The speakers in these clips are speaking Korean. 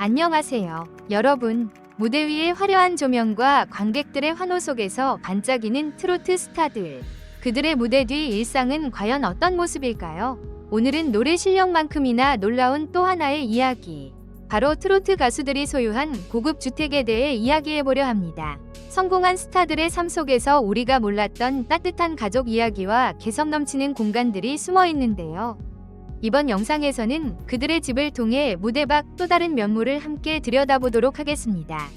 안녕하세요. 여러분, 무대 위의 화려한 조명과 관객들의 환호 속에서 반짝이는 트로트 스타들. 그들의 무대 뒤 일상은 과연 어떤 모습일까요? 오늘은 노래 실력만큼이나 놀라운 또 하나의 이야기. 바로 트로트 가수들이 소유한 고급 주택에 대해 이야기해보려 합니다. 성공한 스타들의 삶 속에서 우리가 몰랐던 따뜻한 가족 이야기와 개성 넘치는 공간들이 숨어 있는데요. 이번 영상에서는 그들의 집을 통해 무대 밖 또 다른 면모를 함께 들여다보도록 하겠습니다.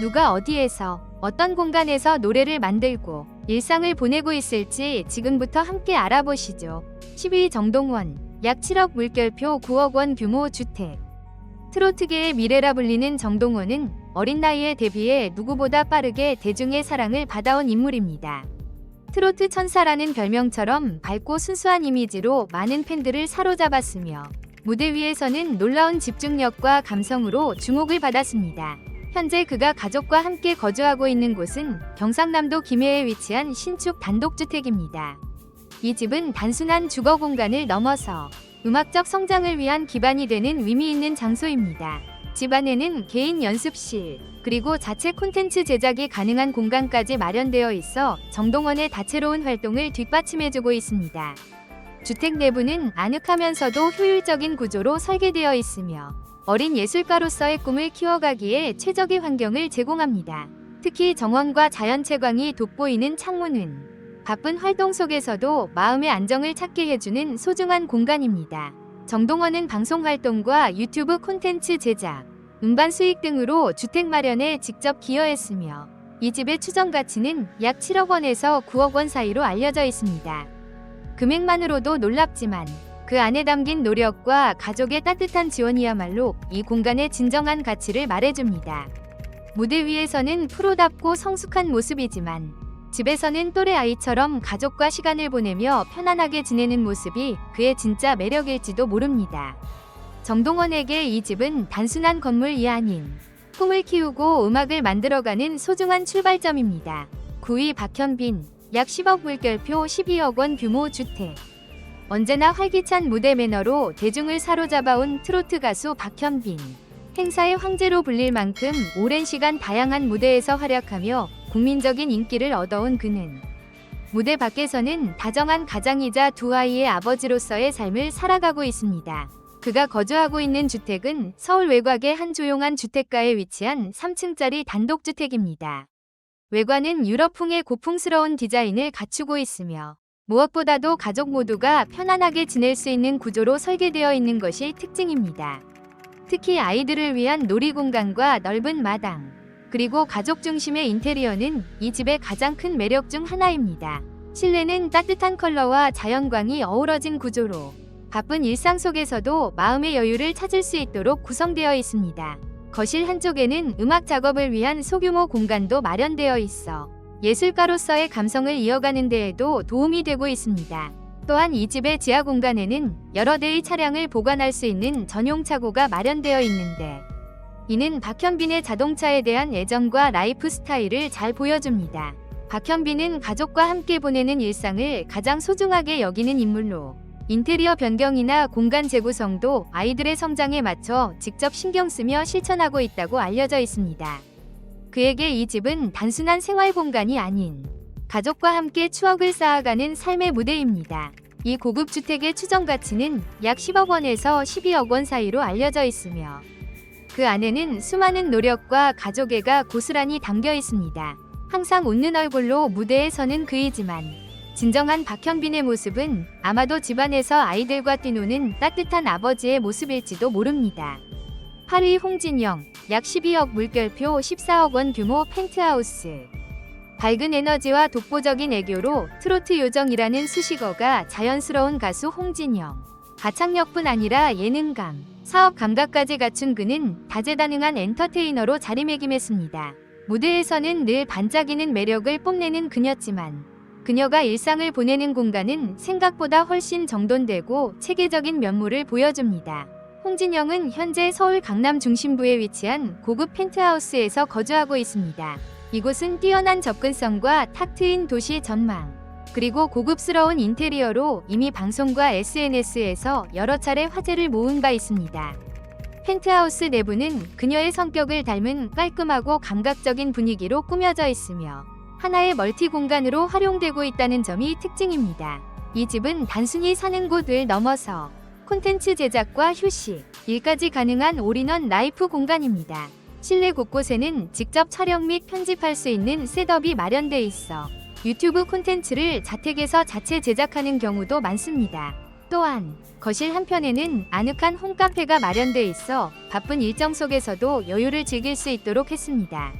누가 어디에서 어떤 공간에서 노래를 만들고 일상을 보내고 있을지 지금부터 함께 알아보시죠. 12위 정동원 약 7억 물결표 9억 원 규모 주택 트로트계의 미래라 불리는 정동원은 어린 나이에 데뷔해 누구보다 빠르게 대중의 사랑을 받아온 인물입니다. 트로트 천사라는 별명처럼 밝고 순수한 이미지로 많은 팬들을 사로잡았으며 무대 위에서는 놀라운 집중력과 감성으로 주목을 받았습니다. 현재 그가 가족과 함께 거주하고 있는 곳은 경상남도 김해에 위치한 신축 단독주택입니다. 이 집은 단순한 주거 공간을 넘어서 음악적 성장을 위한 기반이 되는 의미 있는 장소입니다. 집 안에는 개인 연습실, 그리고 자체 콘텐츠 제작이 가능한 공간까지 마련되어 있어 정동원의 다채로운 활동을 뒷받침해주고 있습니다. 주택 내부는 아늑하면서도 효율적인 구조로 설계되어 있으며 어린 예술가로서의 꿈을 키워가기에 최적의 환경을 제공합니다. 특히 정원과 자연 채광이 돋보이는 창문은 바쁜 활동 속에서도 마음의 안정을 찾게 해주는 소중한 공간입니다. 정동원은 방송 활동과 유튜브 콘텐츠 제작, 음반 수익 등으로 주택 마련에 직접 기여했으며 이 집의 추정 가치는 약 7억 원에서 9억 원 사이로 알려져 있습니다. 금액만으로도 놀랍지만 그 안에 담긴 노력과 가족의 따뜻한 지원이야말로 이 공간의 진정한 가치를 말해줍니다. 무대 위에서는 프로답고 성숙한 모습이지만 집에서는 또래 아이처럼 가족과 시간을 보내며 편안하게 지내는 모습이 그의 진짜 매력일지도 모릅니다. 정동원에게 이 집은 단순한 건물이 아닌 꿈을 키우고 음악을 만들어가는 소중한 출발점입니다. 9위 박현빈 약 10억 물결표 12억 원 규모 주택 언제나 활기찬 무대 매너로 대중을 사로잡아온 트로트 가수 박현빈 행사의 황제로 불릴 만큼 오랜 시간 다양한 무대에서 활약하며 국민적인 인기를 얻어온 그는 무대 밖에서는 다정한 가장이자 두 아이의 아버지로서의 삶을 살아가고 있습니다. 그가 거주하고 있는 주택은 서울 외곽의 한 조용한 주택가에 위치한 3층짜리 단독주택입니다. 외관은 유럽풍의 고풍스러운 디자인을 갖추고 있으며 무엇보다도 가족 모두가 편안하게 지낼 수 있는 구조로 설계되어 있는 것이 특징입니다. 특히 아이들을 위한 놀이공간과 넓은 마당, 그리고 가족 중심의 인테리어는 이 집의 가장 큰 매력 중 하나입니다. 실내는 따뜻한 컬러와 자연광이 어우러진 구조로 바쁜 일상 속에서도 마음의 여유를 찾을 수 있도록 구성되어 있습니다. 거실 한쪽에는 음악 작업을 위한 소규모 공간도 마련되어 있어 예술가로서의 감성을 이어가는 데에도 도움이 되고 있습니다. 또한 이 집의 지하 공간에는 여러 대의 차량을 보관할 수 있는 전용 차고가 마련되어 있는데 이는 박현빈의 자동차에 대한 애정과 라이프 스타일을 잘 보여줍니다. 박현빈은 가족과 함께 보내는 일상을 가장 소중하게 여기는 인물로 인테리어 변경이나 공간 재구성도 아이들의 성장에 맞춰 직접 신경 쓰며 실천하고 있다고 알려져 있습니다. 그에게 이 집은 단순한 생활 공간이 아닌 가족과 함께 추억을 쌓아가는 삶의 무대입니다. 이 고급 주택의 추정 가치는 약 10억 원에서 12억 원 사이로 알려져 있으며 그 안에는 수많은 노력과 가족애가 고스란히 담겨 있습니다. 항상 웃는 얼굴로 무대에 서는 그이지만 진정한 박현빈의 모습은 아마도 집안에서 아이들과 뛰노는 따뜻한 아버지의 모습일지도 모릅니다. 8위 홍진영, 약 12억 물결표 14억 원 규모 펜트하우스. 밝은 에너지와 독보적인 애교로 트로트 요정이라는 수식어가 자연스러운 가수 홍진영. 가창력뿐 아니라 예능감, 사업 감각까지 갖춘 그는 다재다능한 엔터테이너로 자리매김했습니다. 무대에서는 늘 반짝이는 매력을 뽐내는 그녀지만 그녀가 일상을 보내는 공간은 생각보다 훨씬 정돈되고 체계적인 면모를 보여줍니다. 홍진영은 현재 서울 강남 중심부에 위치한 고급 펜트하우스에서 거주하고 있습니다. 이곳은 뛰어난 접근성과 탁 트인 도시 전망, 그리고 고급스러운 인테리어로 이미 방송과 SNS에서 여러 차례 화제를 모은 바 있습니다. 펜트하우스 내부는 그녀의 성격을 닮은 깔끔하고 감각적인 분위기로 꾸며져 있으며 하나의 멀티 공간으로 활용되고 있다는 점이 특징입니다. 이 집은 단순히 사는 곳을 넘어서 콘텐츠 제작과 휴식, 일까지 가능한 올인원 라이프 공간입니다. 실내 곳곳에는 직접 촬영 및 편집할 수 있는 셋업이 마련돼 있어 유튜브 콘텐츠를 자택에서 자체 제작하는 경우도 많습니다. 또한 거실 한편에는 아늑한 홈카페가 마련돼 있어 바쁜 일정 속에서도 여유를 즐길 수 있도록 했습니다.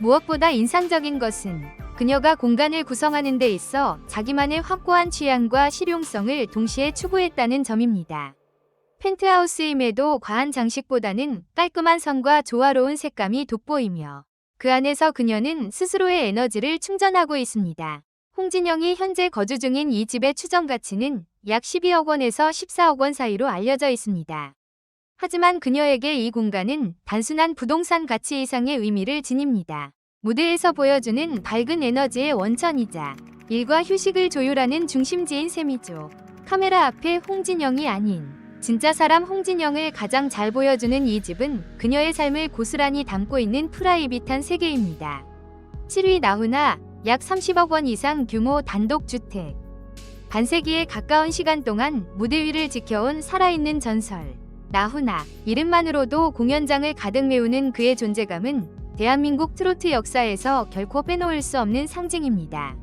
무엇보다 인상적인 것은 그녀가 공간을 구성하는 데 있어 자기만의 확고한 취향과 실용성을 동시에 추구했다는 점입니다. 펜트하우스임에도 과한 장식보다는 깔끔한 선과 조화로운 색감이 돋보이며 그 안에서 그녀는 스스로의 에너지를 충전하고 있습니다. 홍진영이 현재 거주 중인 이 집의 추정 가치는 약 12억 원에서 14억 원 사이로 알려져 있습니다. 하지만 그녀에게 이 공간은 단순한 부동산 가치 이상의 의미를 지닙니다. 무대에서 보여주는 밝은 에너지의 원천이자 일과 휴식을 조율하는 중심지인 셈이죠. 카메라 앞에 홍진영이 아닌 진짜 사람 홍진영을 가장 잘 보여주는 이 집은 그녀의 삶을 고스란히 담고 있는 프라이빗한 세계입니다. 7위 나훈아 약 30억 원 이상 규모 단독주택 반세기에 가까운 시간 동안 무대 위를 지켜온 살아있는 전설 나훈아 이름만으로도 공연장을 가득 메우는 그의 존재감은 대한민국 트로트 역사에서 결코 빼놓을 수 없는 상징입니다.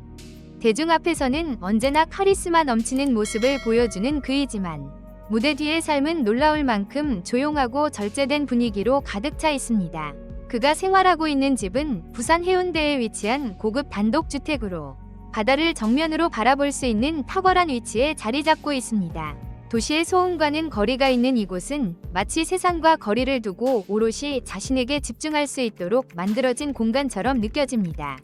대중 앞에서는 언제나 카리스마 넘치는 모습을 보여주는 그이지만 무대 뒤의 삶은 놀라울 만큼 조용하고 절제된 분위기로 가득 차 있습니다. 그가 생활하고 있는 집은 부산 해운대에 위치한 고급 단독주택으로 바다를 정면으로 바라볼 수 있는 탁월한 위치에 자리 잡고 있습니다. 도시의 소음과는 거리가 있는 이곳은 마치 세상과 거리를 두고 오롯이 자신에게 집중할 수 있도록 만들어진 공간처럼 느껴집니다.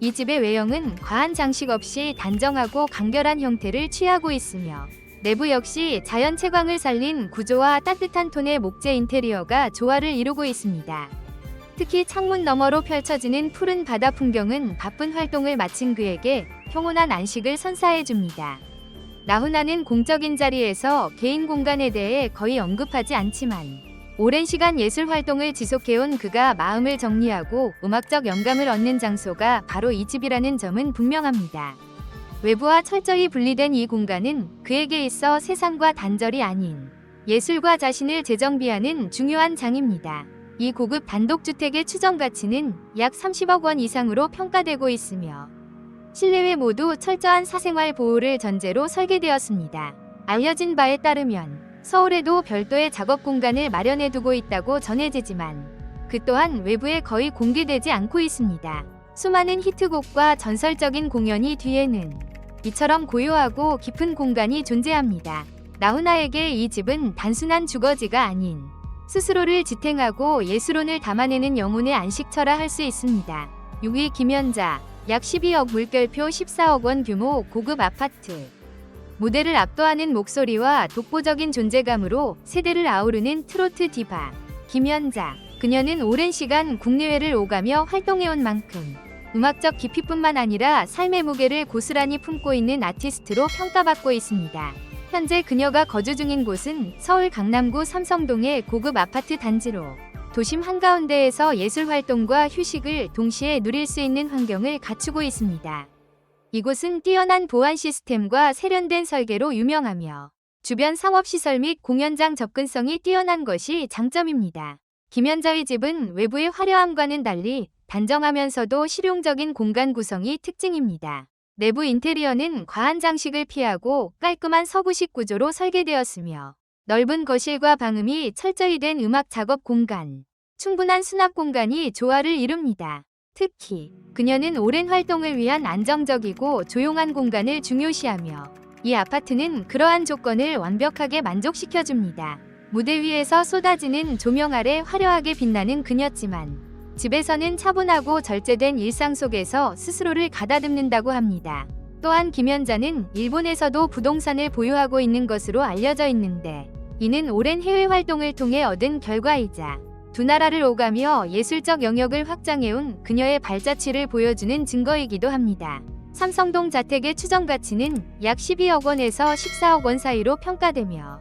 이 집의 외형은 과한 장식 없이 단정하고 간결한 형태를 취하고 있으며 내부 역시 자연 채광을 살린 구조와 따뜻한 톤의 목재 인테리어가 조화를 이루고 있습니다. 특히 창문 너머로 펼쳐지는 푸른 바다 풍경은 바쁜 활동을 마친 그에게 평온한 안식을 선사해 줍니다. 나훈아는 공적인 자리에서 개인 공간에 대해 거의 언급하지 않지만 오랜 시간 예술 활동을 지속해온 그가 마음을 정리하고 음악적 영감을 얻는 장소가 바로 이 집이라는 점은 분명합니다. 외부와 철저히 분리된 이 공간은 그에게 있어 세상과 단절이 아닌 예술과 자신을 재정비하는 중요한 장입니다. 이 고급 단독주택의 추정 가치는 약 30억 원 이상으로 평가되고 있으며 실내외 모두 철저한 사생활 보호를 전제로 설계되었습니다. 알려진 바에 따르면 서울에도 별도의 작업 공간을 마련해 두고 있다고 전해지지만 그 또한 외부에 거의 공개되지 않고 있습니다. 수많은 히트곡과 전설적인 공연이 뒤에는 이처럼 고요하고 깊은 공간이 존재합니다. 나훈아에게 이 집은 단순한 주거지가 아닌 스스로를 지탱하고 예술혼을 담아내는 영혼의 안식처라 할 수 있습니다. 6위 김연자 약 12억 물결표 14억 원 규모 고급 아파트. 무대를 압도하는 목소리와 독보적인 존재감으로 세대를 아우르는 트로트 디바 김연자. 그녀는 오랜 시간 국내외를 오가며 활동해온 만큼 음악적 깊이뿐만 아니라 삶의 무게를 고스란히 품고 있는 아티스트로 평가받고 있습니다. 현재 그녀가 거주 중인 곳은 서울 강남구 삼성동의 고급 아파트 단지로 도심 한가운데에서 예술 활동과 휴식을 동시에 누릴 수 있는 환경을 갖추고 있습니다. 이곳은 뛰어난 보안 시스템과 세련된 설계로 유명하며 주변 상업시설 및 공연장 접근성이 뛰어난 것이 장점입니다. 김현자의 집은 외부의 화려함과는 달리 단정하면서도 실용적인 공간 구성이 특징입니다. 내부 인테리어는 과한 장식을 피하고 깔끔한 서구식 구조로 설계되었으며 넓은 거실과 방음이 철저히 된 음악 작업 공간, 충분한 수납 공간이 조화를 이룹니다. 특히 그녀는 오랜 활동을 위한 안정적이고 조용한 공간을 중요시하며 이 아파트는 그러한 조건을 완벽하게 만족시켜줍니다. 무대 위에서 쏟아지는 조명 아래 화려하게 빛나는 그녀지만 집에서는 차분하고 절제된 일상 속에서 스스로를 가다듬는다고 합니다. 또한 김연자는 일본에서도 부동산을 보유하고 있는 것으로 알려져 있는데 이는 오랜 해외 활동을 통해 얻은 결과이자 두 나라를 오가며 예술적 영역을 확장해온 그녀의 발자취를 보여주는 증거이기도 합니다. 삼성동 자택의 추정 가치는 약 12억 원에서 14억 원 사이로 평가되며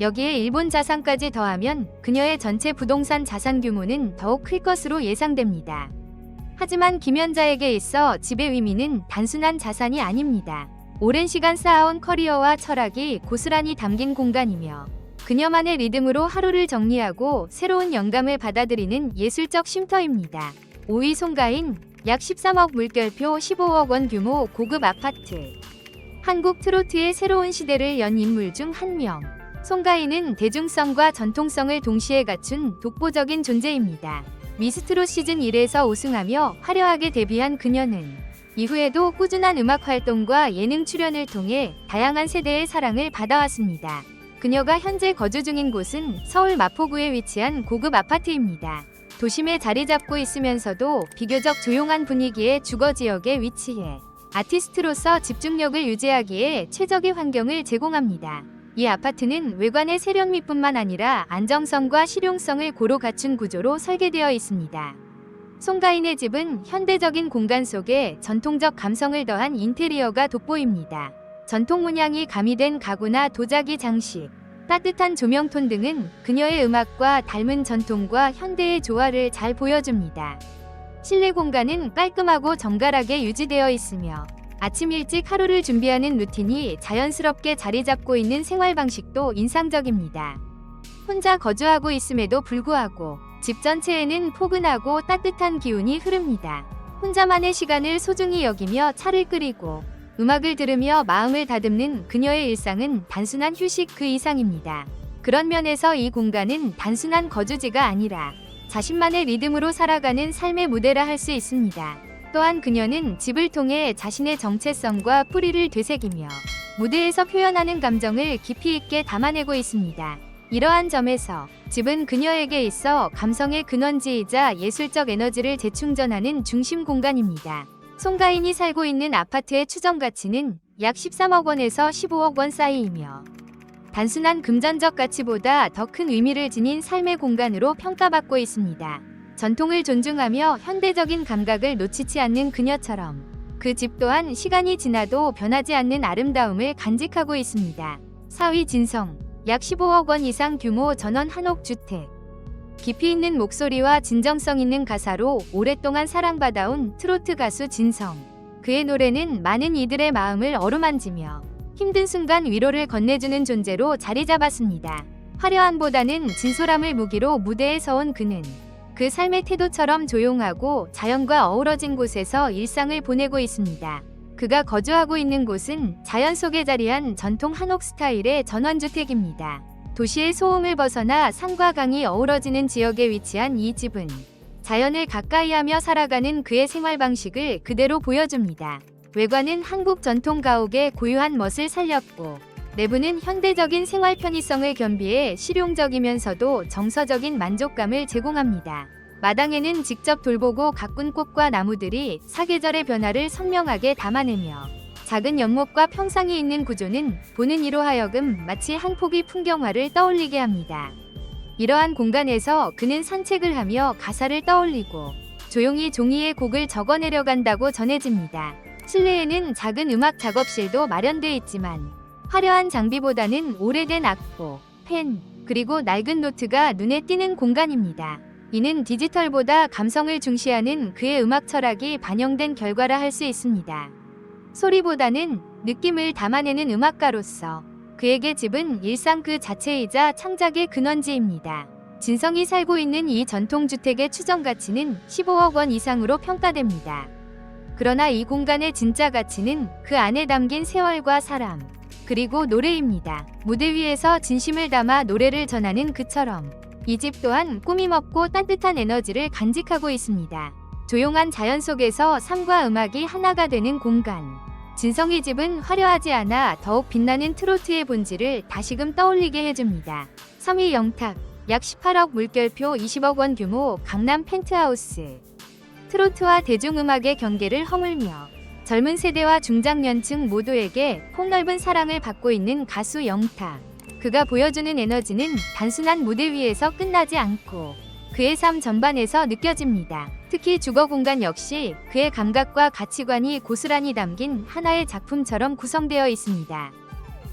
여기에 일본 자산까지 더하면 그녀의 전체 부동산 자산 규모는 더욱 클 것으로 예상됩니다. 하지만 김연자에게 있어 집의 의미는 단순한 자산이 아닙니다. 오랜 시간 쌓아온 커리어와 철학이 고스란히 담긴 공간이며 그녀만의 리듬으로 하루를 정리하고 새로운 영감을 받아들이는 예술적 쉼터입니다. 5위 송가인 약 13억 물결표 15억 원 규모 고급 아파트. 한국 트로트의 새로운 시대를 연 인물 중 한 명. 송가인은 대중성과 전통성을 동시에 갖춘 독보적인 존재입니다. 미스트롯 시즌 1에서 우승하며 화려하게 데뷔한 그녀는 이후에도 꾸준한 음악 활동과 예능 출연을 통해 다양한 세대의 사랑을 받아왔습니다. 그녀가 현재 거주 중인 곳은 서울 마포구에 위치한 고급 아파트입니다. 도심에 자리 잡고 있으면서도 비교적 조용한 분위기의 주거 지역에 위치해 아티스트로서 집중력을 유지하기에 최적의 환경을 제공합니다. 이 아파트는 외관의 세련미뿐만 아니라 안정성과 실용성을 고루 갖춘 구조로 설계되어 있습니다. 송가인의 집은 현대적인 공간 속에 전통적 감성을 더한 인테리어가 돋보입니다. 전통 문양이 가미된 가구나 도자기 장식, 따뜻한 조명톤 등은 그녀의 음악과 닮은 전통과 현대의 조화를 잘 보여줍니다. 실내 공간은 깔끔하고 정갈하게 유지되어 있으며 아침 일찍 하루를 준비하는 루틴이 자연스럽게 자리 잡고 있는 생활 방식도 인상적입니다. 혼자 거주하고 있음에도 불구하고 집 전체에는 포근하고 따뜻한 기운이 흐릅니다. 혼자만의 시간을 소중히 여기며 차를 끓이고 음악을 들으며 마음을 다듬는 그녀의 일상은 단순한 휴식 그 이상입니다. 그런 면에서 이 공간은 단순한 거주지가 아니라 자신만의 리듬으로 살아가는 삶의 무대라 할 수 있습니다. 또한 그녀는 집을 통해 자신의 정체성과 뿌리를 되새기며 무대에서 표현하는 감정을 깊이 있게 담아내고 있습니다. 이러한 점에서 집은 그녀에게 있어 감성의 근원지이자 예술적 에너지를 재충전하는 중심 공간입니다. 송가인이 살고 있는 아파트의 추정 가치는 약 13억 원에서 15억 원 사이이며 단순한 금전적 가치보다 더 큰 의미를 지닌 삶의 공간으로 평가받고 있습니다. 전통을 존중하며 현대적인 감각을 놓치지 않는 그녀처럼 그 집 또한 시간이 지나도 변하지 않는 아름다움을 간직하고 있습니다. 4위 진성 약 15억 원 이상 규모 전원 한옥 주택 깊이 있는 목소리와 진정성 있는 가사로 오랫동안 사랑받아온 트로트 가수 진성. 그의 노래는 많은 이들의 마음을 어루만지며 힘든 순간 위로를 건네주는 존재로 자리 잡았습니다. 화려함보다는 진솔함을 무기로 무대에 서온 그는 그 삶의 태도처럼 조용하고 자연과 어우러진 곳에서 일상을 보내고 있습니다. 그가 거주하고 있는 곳은 자연 속에 자리한 전통 한옥 스타일의 전원주택입니다. 도시의 소음을 벗어나 산과 강이 어우러지는 지역에 위치한 이 집은 자연을 가까이 하며 살아가는 그의 생활 방식을 그대로 보여줍니다. 외관은 한국 전통 가옥의 고유한 멋을 살렸고 내부는 현대적인 생활 편의성을 겸비해 실용적이면서도 정서적인 만족감을 제공합니다. 마당에는 직접 돌보고 가꾼 꽃과 나무들이 사계절의 변화를 선명하게 담아내며 작은 연못과 평상이 있는 구조는 보는 이로 하여금 마치 한 폭의 풍경화를 떠올리게 합니다. 이러한 공간에서 그는 산책을 하며 가사를 떠올리고 조용히 종이에 곡을 적어내려 간다고 전해집니다. 실내에는 작은 음악 작업실도 마련돼 있지만 화려한 장비보다는 오래된 악보, 펜, 그리고 낡은 노트가 눈에 띄는 공간입니다. 이는 디지털보다 감성을 중시하는 그의 음악 철학이 반영된 결과라 할 수 있습니다. 소리보다는 느낌을 담아내는 음악가로서 그에게 집은 일상 그 자체이자 창작의 근원지입니다. 진성이 살고 있는 이 전통주택의 추정 가치는 15억 원 이상으로 평가됩니다. 그러나 이 공간의 진짜 가치는 그 안에 담긴 세월과 사람, 그리고 노래입니다. 무대 위에서 진심을 담아 노래를 전하는 그처럼 이 집 또한 꾸밈없고 따뜻한 에너지를 간직하고 있습니다. 조용한 자연 속에서 삶과 음악이 하나가 되는 공간. 진성의 집은 화려하지 않아 더욱 빛나는 트로트의 본질을 다시금 떠올리게 해줍니다. 3위 영탁, 약 18억 물결표 20억 원 규모 강남 펜트하우스. 트로트와 대중음악의 경계를 허물며 젊은 세대와 중장년층 모두에게 폭넓은 사랑을 받고 있는 가수 영탁. 그가 보여주는 에너지는 단순한 무대 위에서 끝나지 않고 그의 삶 전반에서 느껴집니다. 특히 주거 공간 역시 그의 감각과 가치관이 고스란히 담긴 하나의 작품처럼 구성되어 있습니다.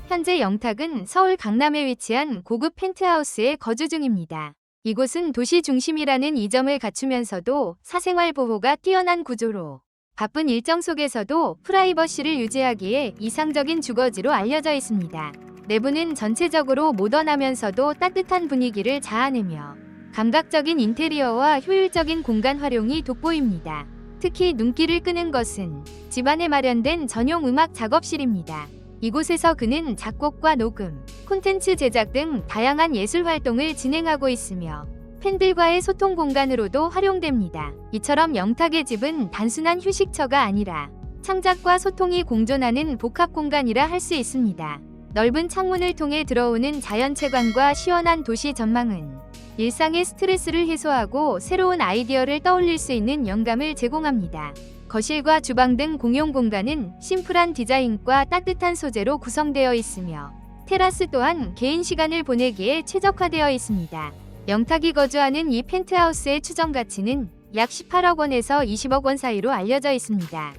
현재 영탁은 서울 강남에 위치한 고급 펜트하우스에 거주 중입니다. 이곳은 도시 중심이라는 이점을 갖추면서도 사생활 보호가 뛰어난 구조로 바쁜 일정 속에서도 프라이버시를 유지하기에 이상적인 주거지로 알려져 있습니다. 내부는 전체적으로 모던하면서도 따뜻한 분위기를 자아내며 감각적인 인테리어와 효율적인 공간 활용이 돋보입니다. 특히 눈길을 끄는 것은 집안에 마련된 전용 음악 작업실입니다. 이곳에서 그는 작곡과 녹음, 콘텐츠 제작 등 다양한 예술 활동을 진행하고 있으며 팬들과의 소통 공간으로도 활용됩니다. 이처럼 영탁의 집은 단순한 휴식처가 아니라 창작과 소통이 공존하는 복합 공간이라 할 수 있습니다. 넓은 창문을 통해 들어오는 자연 채광과 시원한 도시 전망은 일상의 스트레스를 해소하고 새로운 아이디어를 떠올릴 수 있는 영감을 제공합니다. 거실과 주방 등 공용 공간은 심플한 디자인과 따뜻한 소재로 구성되어 있으며 테라스 또한 개인 시간을 보내기에 최적화되어 있습니다. 영탁이 거주하는 이 펜트하우스의 추정 가치는 약 18억 원에서 20억 원 사이로 알려져 있습니다.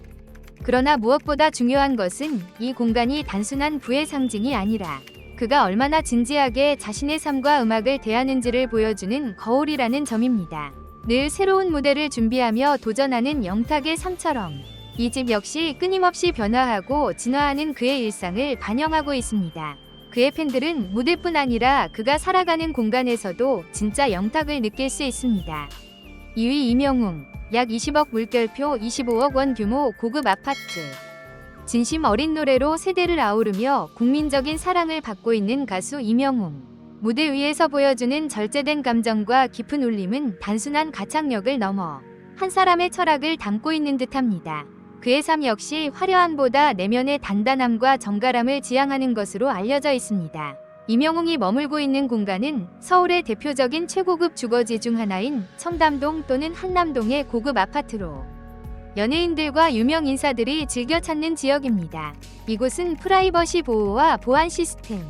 그러나 무엇보다 중요한 것은 이 공간이 단순한 부의 상징이 아니라 그가 얼마나 진지하게 자신의 삶과 음악을 대하는지를 보여주는 거울이라는 점입니다. 늘 새로운 무대를 준비하며 도전하는 영탁의 삶처럼 이 집 역시 끊임없이 변화하고 진화하는 그의 일상을 반영하고 있습니다. 그의 팬들은 무대뿐 아니라 그가 살아가는 공간에서도 진짜 영탁을 느낄 수 있습니다. 2위 이명웅, 약 20억 물결표 25억 원 규모 고급 아파트. 진심 어린 노래로 세대를 아우르며 국민적인 사랑을 받고 있는 가수 이명웅. 무대 위에서 보여주는 절제된 감정과 깊은 울림은 단순한 가창력을 넘어 한 사람의 철학을 담고 있는 듯합니다. 그의 삶 역시 화려함보다 내면의 단단함과 정갈함을 지향하는 것으로 알려져 있습니다. 이명웅이 머물고 있는 공간은 서울의 대표적인 최고급 주거지 중 하나인 청담동 또는 한남동의 고급 아파트로 연예인들과 유명 인사들이 즐겨 찾는 지역입니다. 이곳은 프라이버시 보호와 보안 시스템,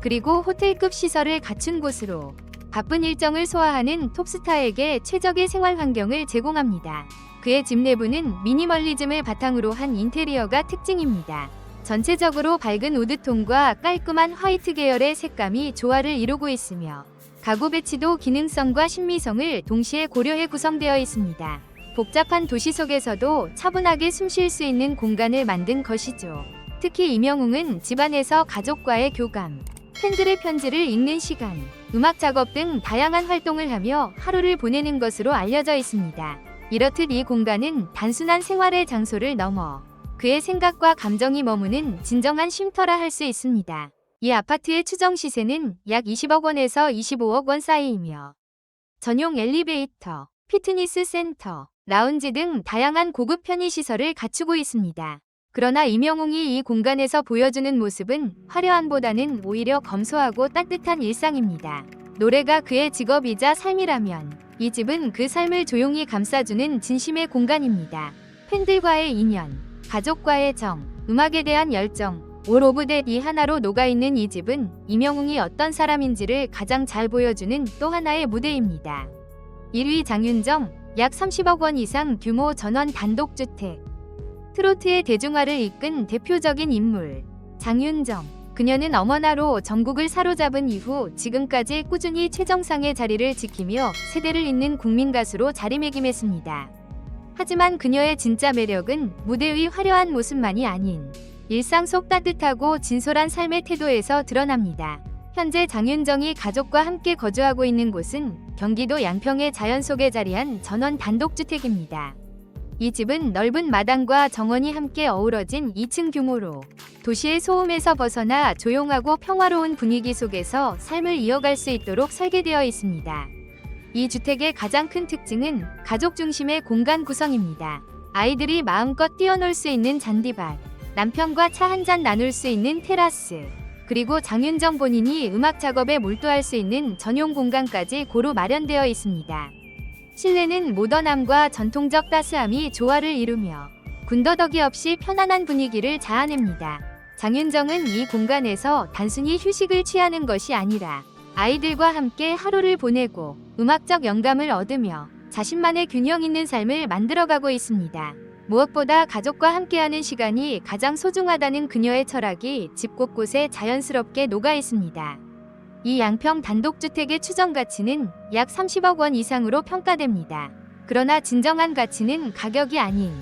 그리고 호텔급 시설을 갖춘 곳으로 바쁜 일정을 소화하는 톱스타에게 최적의 생활 환경을 제공합니다. 그의 집 내부는 미니멀리즘을 바탕으로 한 인테리어가 특징입니다. 전체적으로 밝은 우드톤과 깔끔한 화이트 계열의 색감이 조화를 이루고 있으며 가구 배치도 기능성과 신미성을 동시에 고려해 구성되어 있습니다. 복잡한 도시 속에서도 차분하게 숨 쉴 수 있는 공간을 만든 것이죠. 특히 이명웅은 집안에서 가족과의 교감, 팬들의 편지를 읽는 시간, 음악 작업 등 다양한 활동을 하며 하루를 보내는 것으로 알려져 있습니다. 이렇듯 이 공간은 단순한 생활의 장소를 넘어 그의 생각과 감정이 머무는 진정한 쉼터라 할 수 있습니다. 이 아파트의 추정 시세는 약 20억 원에서 25억 원 사이이며 전용 엘리베이터, 피트니스 센터, 라운지 등 다양한 고급 편의시설을 갖추고 있습니다. 그러나 이명웅이 이 공간에서 보여주는 모습은 화려함보다는 오히려 검소하고 따뜻한 일상입니다. 노래가 그의 직업이자 삶이라면 이 집은 그 삶을 조용히 감싸주는 진심의 공간입니다. 팬들과의 인연, 가족과의 정, 음악에 대한 열정, 올 오브 댓이 하나로 녹아있는 이 집은 이명웅이 어떤 사람인지를 가장 잘 보여주는 또 하나의 무대입니다. 1위 장윤정, 약 30억 원 이상 규모 전원 단독주택. 트로트의 대중화를 이끈 대표적인 인물, 장윤정. 그녀는 어머나로 전국을 사로잡은 이후 지금까지 꾸준히 최정상의 자리를 지키며 세대를 잇는 국민 가수로 자리매김했습니다. 하지만 그녀의 진짜 매력은 무대 위 화려한 모습만이 아닌 일상 속 따뜻하고 진솔한 삶의 태도에서 드러납니다. 현재 장윤정이 가족과 함께 거주하고 있는 곳은 경기도 양평의 자연 속에 자리한 전원 단독주택입니다. 이 집은 넓은 마당과 정원이 함께 어우러진 2층 규모로 도시의 소음에서 벗어나 조용하고 평화로운 분위기 속에서 삶을 이어갈 수 있도록 설계되어 있습니다. 이 주택의 가장 큰 특징은 가족 중심의 공간 구성입니다. 아이들이 마음껏 뛰어놀 수 있는 잔디밭, 남편과 차 한 잔 나눌 수 있는 테라스, 그리고 장윤정 본인이 음악 작업에 몰두할 수 있는 전용 공간까지 고루 마련되어 있습니다. 실내는 모던함과 전통적 따스함이 조화를 이루며 군더더기 없이 편안한 분위기를 자아냅니다. 장윤정은 이 공간에서 단순히 휴식을 취하는 것이 아니라 아이들과 함께 하루를 보내고 음악적 영감을 얻으며 자신만의 균형 있는 삶을 만들어가고 있습니다. 무엇보다 가족과 함께하는 시간이 가장 소중하다는 그녀의 철학이 집 곳곳에 자연스럽게 녹아 있습니다. 이 양평 단독주택의 추정 가치는 약 30억 원 이상으로 평가됩니다. 그러나 진정한 가치는 가격이 아닌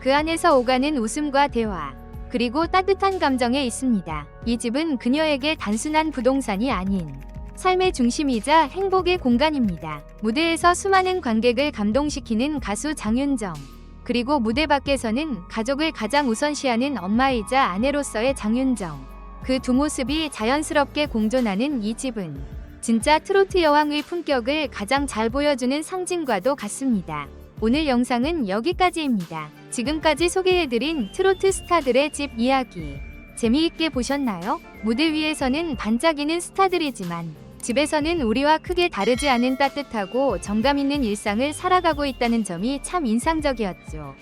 그 안에서 오가는 웃음과 대화, 그리고 따뜻한 감정에 있습니다. 이 집은 그녀에게 단순한 부동산이 아닌 삶의 중심이자 행복의 공간입니다. 무대에서 수많은 관객을 감동시키는 가수 장윤정. 그리고 무대 밖에서는 가족을 가장 우선시하는 엄마이자 아내로서의 장윤정. 그 두 모습이 자연스럽게 공존하는 이 집은 진짜 트로트 여왕의 품격을 가장 잘 보여주는 상징과도 같습니다. 오늘 영상은 여기까지입니다. 지금까지 소개해드린 트로트 스타들의 집 이야기. 재미있게 보셨나요? 무대 위에서는 반짝이는 스타들이지만 집에서는 우리와 크게 다르지 않은 따뜻하고 정감 있는 일상을 살아가고 있다는 점이 참 인상적이었죠.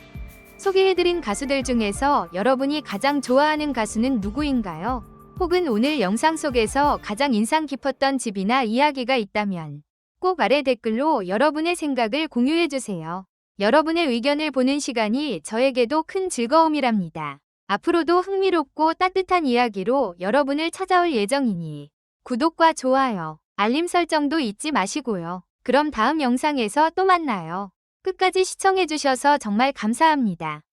소개해드린 가수들 중에서 여러분이 가장 좋아하는 가수는 누구인가요? 혹은 오늘 영상 속에서 가장 인상 깊었던 집이나 이야기가 있다면 꼭 아래 댓글로 여러분의 생각을 공유해주세요. 여러분의 의견을 보는 시간이 저에게도 큰 즐거움이랍니다. 앞으로도 흥미롭고 따뜻한 이야기로 여러분을 찾아올 예정이니 구독과 좋아요, 알림 설정도 잊지 마시고요. 그럼 다음 영상에서 또 만나요. 끝까지 시청해주셔서 정말 감사합니다.